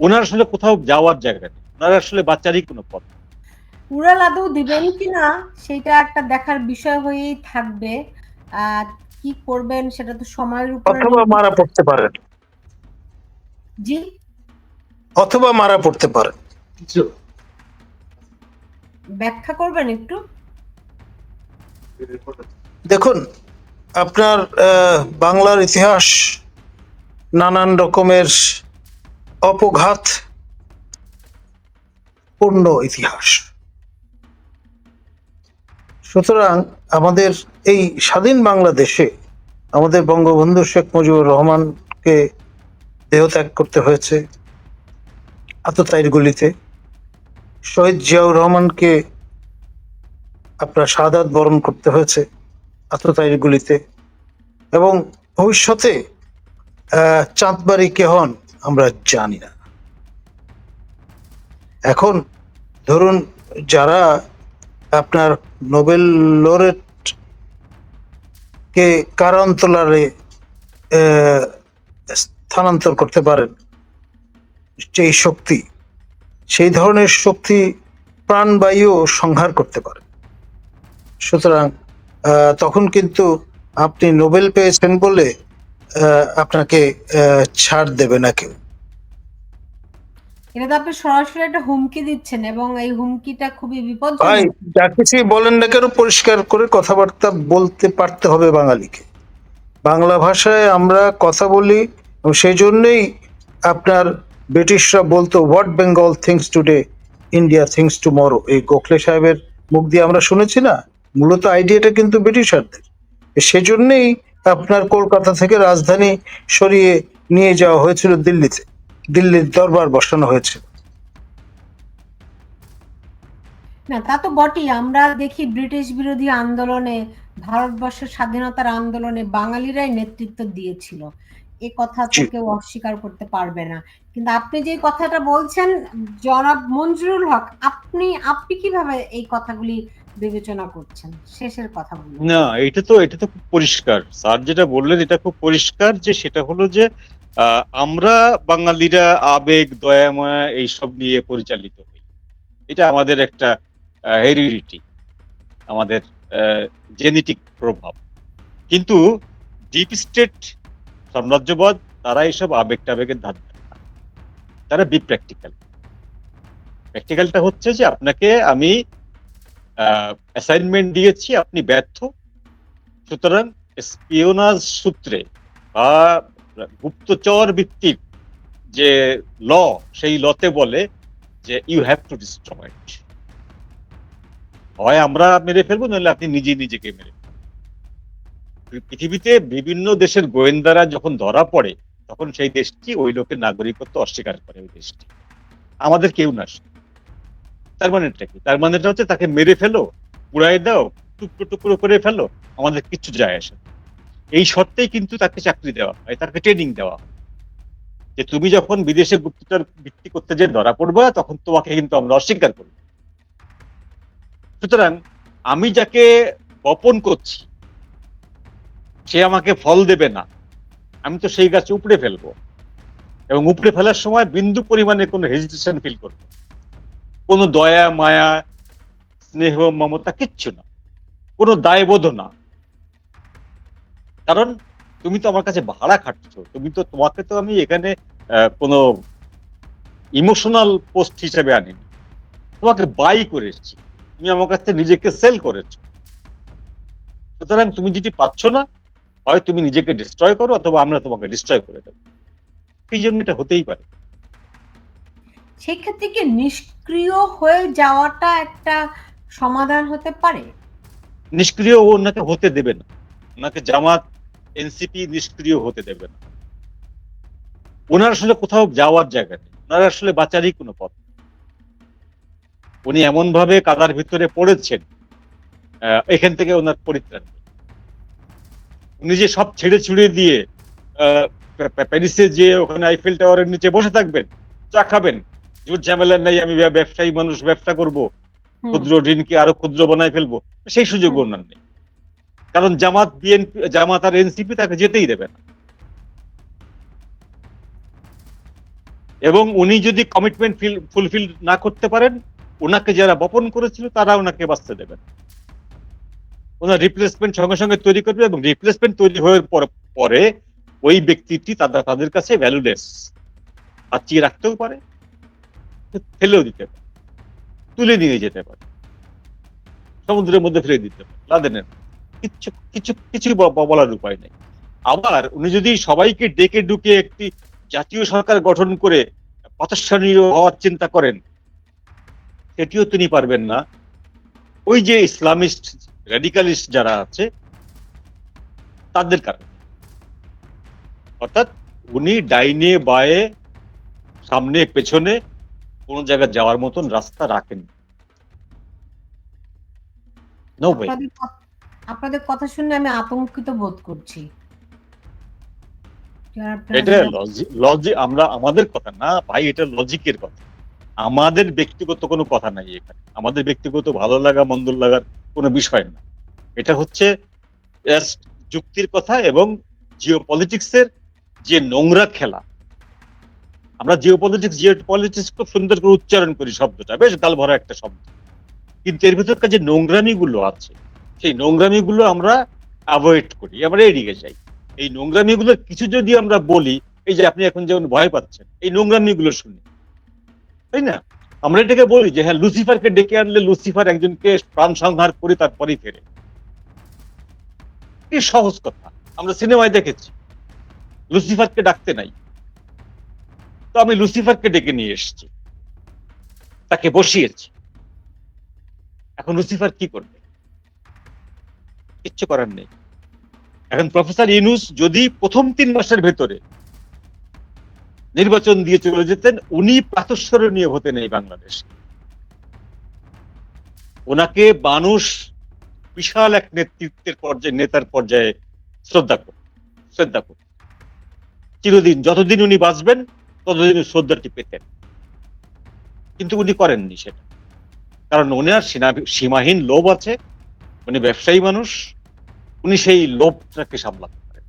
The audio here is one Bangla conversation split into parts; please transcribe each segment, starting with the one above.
ওনার আসলে কোথাও যাওয়ার জায়গা নেই। ওনার আসলে বাচ্চারই কোনো পথ। উড়াল আদৌ দিবেন কিনা সেটা একটা দেখার বিষয় হয়েই থাকবে। কি করবেন সেটা তো সময়ের উপরে অথবা মারা পড়তে পারেন। জি? অথবা মারা পড়তে পারেন। ব্যাখ্যা করবেন একটু? দেখুন আপনার আহ, বাংলার ইতিহাস নানান রকমের অপঘাত পূর্ণ ইতিহাস। সুতরাং আমাদের এই স্বাধীন বাংলাদেশে আমাদের বঙ্গবন্ধু শেখ মুজিবুর রহমানকে দেহত্যাগ করতে হয়েছে আততায়ীর গুলিতে। শহীদ জিয়াউর রহমানকে আপনার শাহাদাত বরণ করতে হয়েছে আততায়ীর গুলিতে। এবং ভবিষ্যতে চাঁদবাড়ি কে হন আমরা জানি না। এখন ধরুন যারা আপনার নোবেল লোরেট কে কারান্তলারে স্থানান্তর করতে পারেন, যেই শক্তি, সেই ধরনের শক্তি প্রাণবায়ু সংহার করতে পারে। সুতরাং তখন কিন্তু আপনি নোবেল পেয়েছেন বলে আপনাকে ছাড় দেবে না কেউ। এটা তো আপনি সরাসরি একটা হুমকি দিচ্ছেন এবং এই হুমকিটা খুবই বিপজ্জনক। যা কিছু বলেন না কেন পরিষ্কার করে কথাবার্তা বলতে পারতে হবে বাঙালিকে। বাংলা ভাষায় আমরা কথা বলি সেই জন্যই আপনার ব্রিটিশরা বলতো what Bengal thinks today India thinks tomorrow এই গোখলে সাহেবের মুখ দিয়ে আমরা শুনেছি না? মূলত আইডিয়াটা কিন্তু ব্রিটিশারদের। সেজন্যই আপনার কলকাতা থেকে রাজধানী সরিয়ে নিয়ে যাওয়া হয়েছিল দিল্লিতে। দিল্লির দরবার বসানো হয়েছিল না তা তো বটেই। আমরা দেখি ব্রিটিশ বিরোধী আন্দোলনে ভারতবর্ষের স্বাধীনতার আন্দোলনে বাঙালিরাই নেতৃত্ব দিয়েছিল। এ কথা তো কেউ অস্বীকার করতে পারবে না। কিন্তু আপনি যে কথাটা বলছেন জনাব মঞ্জুরুল হক আপনি আপনি কীভাবে এই কথাগুলি বিবেচনা করছেন। শেষের কথা বলুন। না, এটা তো এটা তো খুব পরিষ্কার। স্যার যেটা বললেন, এটা খুব পরিষ্কার যে, সেটা হলো যে আমরা বাঙালিরা আবেগ, দয়া, মায়া এইসব নিয়ে পরিচালিত হই। এটা আমাদের একটা হেরিডিটি আমাদের জেনেটিক প্রভাব। কিন্তু ডিপ স্টেট সাম্রাজ্যবাদ, তারা এইসব আবেগ টাবেগের ধারে তারা বি প্র্যাকটিক্যাল প্র্যাকটিক্যালটা হচ্ছে যে, আপনাকে আমি অ্যাসাইনমেন্ট দিয়েছি, আপনি ব্যর্থ সুতরাং স্পিওনাজ সূত্রে বা গুপ্তচর ভিত্তিক যে ল সেই লতে বলে যে ইউ হ্যাভ টু ডিস্ট্রয় হয় আমরা মেরে ফেলব, নাহলে আপনি নিজে নিজেকে মেরে। পৃথিবীতে বিভিন্ন দেশের গোয়েন্দারা যখন ধরা পড়ে, তখন সেই দেশটি ওই লোকের নাগরিকত্ব অস্বীকার করে, ওই দেশটি আমাদের কেউ না। তার মানেটা কি? তার মানেটা হচ্ছে তাকে মেরে ফেলো পুড়াই দাও, টুকরো টুকরো করে ফেলো, আমাদের কিচ্ছু যায় আসে। এই শর্তেই কিন্তু তাকে চাকরি দেওয়া হয়, তাকে ট্রেনিং দেওয়া হয়। যে তুমি যখন বিদেশে গুপ্তচর ভিত্তি করতে যে ধরা পড়বে, তখন তোমাকে কিন্তু আমরা অস্বীকার করব। সুতরাং আমি যাকে বপন করছি, সে আমাকে ফল দেবে না। আমি তো সেই গাছ উপড়ে ফেলব। এবং উপড়ে ফেলার সময় বিন্দু পরিমাণে কোনো হেজিটেশন ফিল করব। কোনো দয়া, মায়া, স্নেহ, মমতা কিচ্ছু না। কোনো দায়বোধ না। কারণ তুমি তো আমার কাছে ভাড়া খাটছো। তুমি তো তোমাকে তো আমি এখানে কোনো ইমোশনাল পোস্ট হিসেবে আনিনি। তোমাকে বাই করে এসেছি। তুমি আমার কাছ থেকে নিজেকে সেল করেছ। সুতরাং তুমি যেটি পাচ্ছ না, হয় তুমি নিজেকে ডিস্ট্রয় করো অথবা আমরা তোমাকে ডিস্ট্রয় করে দেবো। এই জন্য এটা হতেই পারে। সেক্ষেত্রে কি নিষ্ক্রিয় হয়ে যাওয়াটা একটা সমাধান হতে পারে? নিষ্ক্রিয় ওনাকে হতে দেবে না। ওনাকে জামাত, এনসিপি নিষ্ক্রিয় হতে দেবে না। ওনার আসলে কোথাও যাওয়ার জায়গা নেই। ওনার আসলে বাঁচারই কোনো পথ উনি এমন ভাবে কাদার ভিতরে পড়েছেন এখান থেকে ওনার পরিত্রাণ উনি যে সব ছেড়ে ছুড়ে দিয়ে প্যারিসে যে ওখানে আইফেল টাওয়ারের নিচে বসে থাকবেন, চা খাবেন জোর ঝামেলা নেই আমি ব্যবসায়ী মানুষ ব্যবসা করব। ক্ষুদ্র ঋণকে আরও ক্ষুদ্র বানায় ফেলব। সেই সুযোগ। ওনার নেই। কারণ জামাত বিএনপি জামাত আর এনসিপি তাকে যেতেই দেবে না। এবং উনি যদি কমিটমেন্ট ফুলফিল না করতে পারেন ওনাকে যারা বপন করেছিল তারা ওনাকে বাঁচতে দেবেন ওনার রিপ্লেসমেন্ট সঙ্গে সঙ্গে তৈরি করবে এবং রিপ্লেসমেন্ট তৈরি হওয়ার পর- পরে ওই ব্যক্তিটি তাদের তাদের কাছে ভ্যালুলেস বাঁচিয়ে রাখতেও পারে। ফেলেও দিতে পারে। তুলে নিয়ে যেতে পারে। সমুদ্রের মধ্যে ফেলে দিতে পারে। লাদেনের কিছু কিছু কিছু বলার উপায় নেই। আবার উনি যদি সবাইকে ডেকে ডুকে একটি জাতীয় সরকার গঠন করে প্রতিষ্ঠানীয় হওয়ার চিন্তা করেন, সেটিও তিনি পারবেন না। ওই যে ইসলামিস্ট, রেডিকালিস্ট যারা আছে, তাদের কারণে। অর্থাৎ উনি ডাইনে, বায়ে, সামনে, পেছনে কোন জায়গায় যাওয়ার মতন রাস্তা রাখেন নো ওয়ে আপনাদের কথা- শুনে আমি আতঙ্কিত বোধ করছি। এটা লজিক আমরা আমাদের কথা না ভাই এটা লজিকের কথা। আমাদের ব্যক্তিগত কোনো কথা নাই এখানে। আমাদের ব্যক্তিগত ভালো লাগা মন্দ লাগার কোনো বিষয় না। এটা হচ্ছে যুক্তির কথা এবং জিও পলিটিক্সের যে নোংরা খেলা আমরা জিও পলিটিক্স জিও পলিটিক্স খুব সুন্দর করে উচ্চারণ করি শব্দটা। বেশ গাল ভরা একটা শব্দ। কিন্তু এর ভিতরকার যে নোংরামি গুলো আছে, সেই নোংরামি গুলো আমরা অ্যাভয়েড করি, আমরা এড়িয়ে যাই। এই নোংরামি গুলোর কিছু যদি আমরা বলি, এই যে আপনি এখন যেমন ভয় পাচ্ছেন, এই নোংরামি গুলো শুনে। তাই না? আমরা এটাকে বলি যে হ্যাঁ লুসিফারকে ডেকে আনলে লুসিফার একজনকে প্রাণ সংহার করে তারপরেই ফেরে। কি সহজ কথা। আমরা সিনেমায় দেখেছি। লুসিফারকে ডাকতে নাই। তো আমি লুসিফারকে ডেকে নিয়ে এসেছি। তাকে বসিয়েছি। এখন লুসিফার কি করবে? কিচ্ছু করার নেই। এখন প্রফেসর ইনুস যদি প্রথম তিন মাসের ভেতরে নির্বাচন দিয়ে চলে যেতেন, উনি প্রাতঃস্মরণীয় হতেন এই বাংলাদেশ। ওনাকে মানুষ বিশাল এক নেতৃত্বের পর্যায়ে, নেতার পর্যায়ে শ্রদ্ধা করত শ্রদ্ধা করত চিরদিন, যতদিন উনি বাঁচবেন ততদিন শ্রদ্ধাটি পেতেন। কিন্তু উনি করেননি সেটা। কারণ ওনার সীনা- সীমাহীন লোভ আছে উনি ব্যবসায়ী মানুষ উনি সেই লোভটাকে সামলাতে পারেন।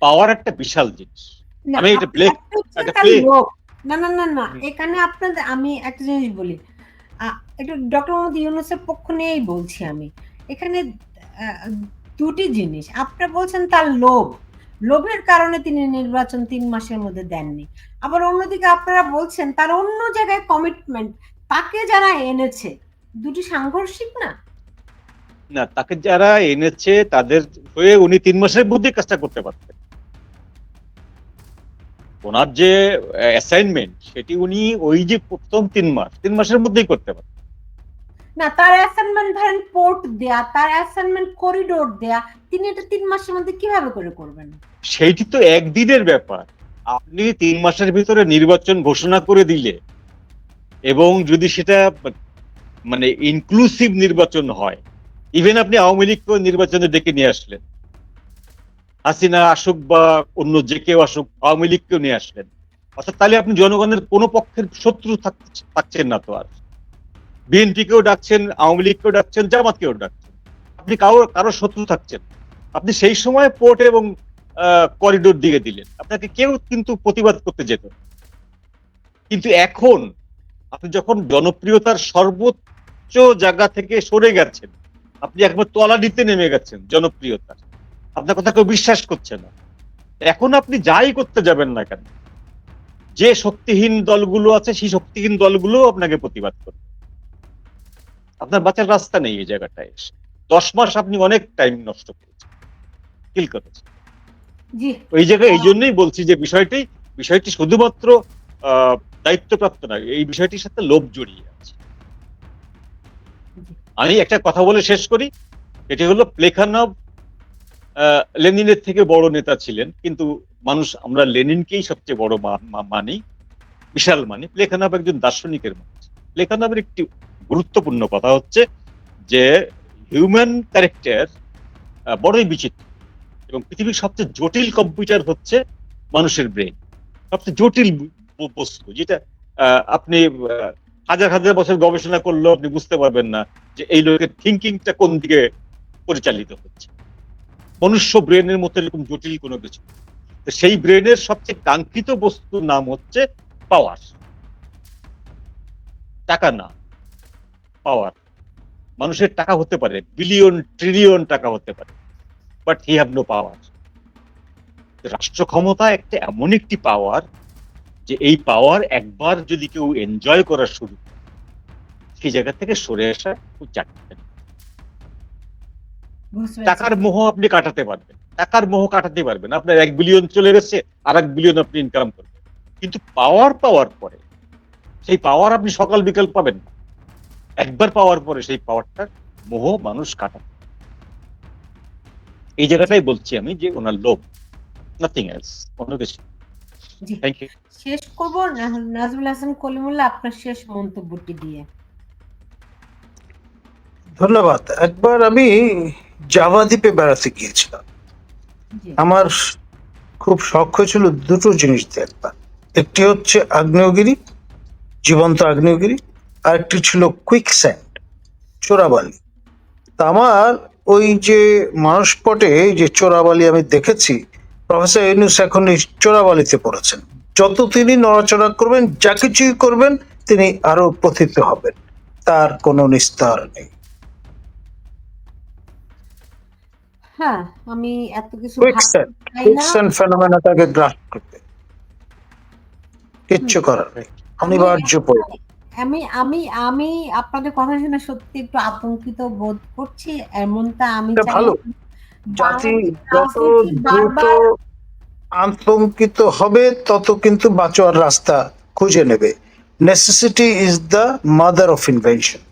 পাওয়ার একটা বিশাল জিনিস। আমি এটা। লোক। না না না না এখানে আপনাদের আমি একটা জিনিস বলি। একটু ডক্টর মোহাম্মদ ইউনুসের পক্ষ নিয়েই বলছি আমি। এখানে দুটি জিনিস। আপনারা বলছেন তার লোভ। লোভের কারণে তিনি নির্বাচন তিন মাসের মধ্যে দেননি। আবার অন্যদিকে আপনারা বলছেন, তার অন্য জায়গায় কমিটমেন্ট তাকে যারা এনেছে, দুটি সাংঘর্ষিক না? না, তাকে যারা এনেছে, তাদের হয়ে উনি তিন মাসের মধ্যে কাজটা করতে পারতেন। ওনার যে অ্যাসাইনমেন্ট সেটি উনি ওই যে প্রথম তিন মাস, তিন মাসের মধ্যেই করতে পারতেন। না, তার অ্যাসাইনমেন্ট ধরেন পোর্ট দেয়া, তার অ্যাসাইনমেন্ট করিডোর দেয়া, তিনি এটা তিন মাসের মধ্যে কীভাবে করে করবেন? সেইটি তো একদিনের ব্যাপার। আপনি তিন মাসের ভিতরে নির্বাচন ঘোষণা করে দিলে এবং যদি সেটা মানে ইনক্লুসিভ নির্বাচন হয় ইভেন আপনি আওয়ামী লীগকেও নির্বাচনে ডেকে নিয়ে আসলেন। হাসিনা আসুক বা অন্য যে কেউ আসুক, আওয়ামী লীগকেও নিয়ে আসলেন। অর্থাৎ তাহলে আপনি জনগণের কোনো পক্ষের শত্রু থাক- থাকছেন না তো আর। বিএনপিকেও ডাকছেন, আওয়ামী লীগকেও ডাকছেন, জামাতকেও ডাকছেন। আপনি কারও কারও শত্রু থাকছেন। আপনি সেই সময় পোর্ট এবং করিডোর দিয়ে দিলেন। আপনাকে কেউ কিন্তু প্রতিবাদ করতে যেত। কিন্তু এখন আপনি যখন জনপ্রিয়তার সর্বোচ্চ জায়গা থেকে সরে গেছেন, আপনি একবার তলা দিতে নেমে গেছেন জনপ্রিয়তার আপনার কথা কেউ বিশ্বাস করছে না। এখন আপনি যাই করতে যাবেন না কেন, যে শক্তিহীন দলগুলো আছে, সেই শক্তিহীন দলগুলো আপনাকে প্রতিবাদ করবে। আপনার বাঁচার রাস্তা নেই এই জায়গাটায় এসে। দশ মাস আপনি অনেক টাইম নষ্ট করেছেন কিল করেছেন। এই জায়গায় এই জন্যই বলছি যে বিষয়টি বিষয়টি শুধুমাত্র দায়িত্বপ্রাপ্ত নয় এই বিষয়টির সাথে লোভ জড়িয়ে আছে। আমি একটা কথা বলে শেষ করি এটি হলো প্লেখানভ আহ, লেনিনের থেকে বড় নেতা ছিলেন কিন্তু মানুষ আমরা লেনিনকেই সবচেয়ে বড় মানি বিশাল মানি। প্লেখানভ একজন দার্শনিকের মানুষ। প্লেখানভের একটি গুরুত্বপূর্ণ কথা হচ্ছে যে হিউম্যান ক্যারেক্টার বড়ই বিচিত্র এবং পৃথিবীর সবচেয়ে জটিল কম্পিউটার হচ্ছে মানুষের ব্রেন সবচেয়ে জটিল বস্তু যেটা আপনি হাজার হাজার বছর গবেষণা করলেও আপনি বুঝতে পারবেন না যে এই লোকের থিঙ্কিংটা কোন দিকে পরিচালিত হচ্ছে। মনুষ্য ব্রেনের মতো এরকম জটিল কোনো কিছু সেই ব্রেনের সবচেয়ে কাঙ্ক্ষিত বস্তুর নাম হচ্ছে পাওয়ার টাকা না। পাওয়ার মানুষের টাকা হতে পারে বিলিয়ন ট্রিলিয়ন টাকা হতে পারে but he have no power রাষ্ট্র ক্ষমতা একটা এমন একটি পাওয়ার যে এই পাওয়ার একবার যদি কেউ এনজয় করা শুরু করে, সেই জায়গা থেকে সরে আসা খুব চাকরি টাকার মোহ আপনি কাটাতে পারবেন টাকার মোহ কাটাতে পারবেন। আপনার এক বিলিয়ন চলে গেছে আর এক বিলিয়ন আপনি ইনকাম করবেন। কিন্তু পাওয়ার পাওয়ার পরে সেই পাওয়ার আপনি সকাল বিকাল পাবেন না। একবার পাওয়ার পরে সেই পাওয়ারটা মোহ মানুষ কাটা এই জায়গাটাই বলছি আমি যে ওনার লোভ নাথিং এলস অন্য কিছু থ্যাংক ইউ শেষ করব নাজমুল হাসান কলিমুল্লাহ আপনার শেষ মন্তব্যটি দিয়ে। ধন্যবাদ। একবার আমি জাভা দ্বীপে বেড়াতে গিয়েছিলাম। আমার খুব শখ হয়েছিল দুটো জিনিস দেখবার। একটি হচ্ছে আগ্নেয়গিরি জীবন্ত আগ্নেয়গিরি আর একটি ছিল কুইক স্যান্ড চোরাবালি। তা আমার ওই যে মানসপটে যে চোরাবালি আমি দেখেছি প্রফেসর ইউনুস এখন এই চোরাবালিতে পড়েছেন। যত তিনি নড়াচড়া করবেন যা কিছুই করবেন তিনি আরও পথিত হবেন। তার কোনো নিস্তার নেই। হ্যাঁ আমি এত কিছু কুইকস্যান্ড ফেনোমেনাটাকে গ্রাস করতে। কিচ্ছু করার নেই। অনিবার্য পড়বে আমি আমি আমি আপনাদের কথা শুনে সত্যি একটু আতঙ্কিত বোধ করছি। এমনটা আমি ভালো। জাতি যত দ্রুত আতঙ্কিত হবে তত কিন্তু বাঁচোয়ার রাস্তা খুঁজে নেবে। Necessity is the mother of invention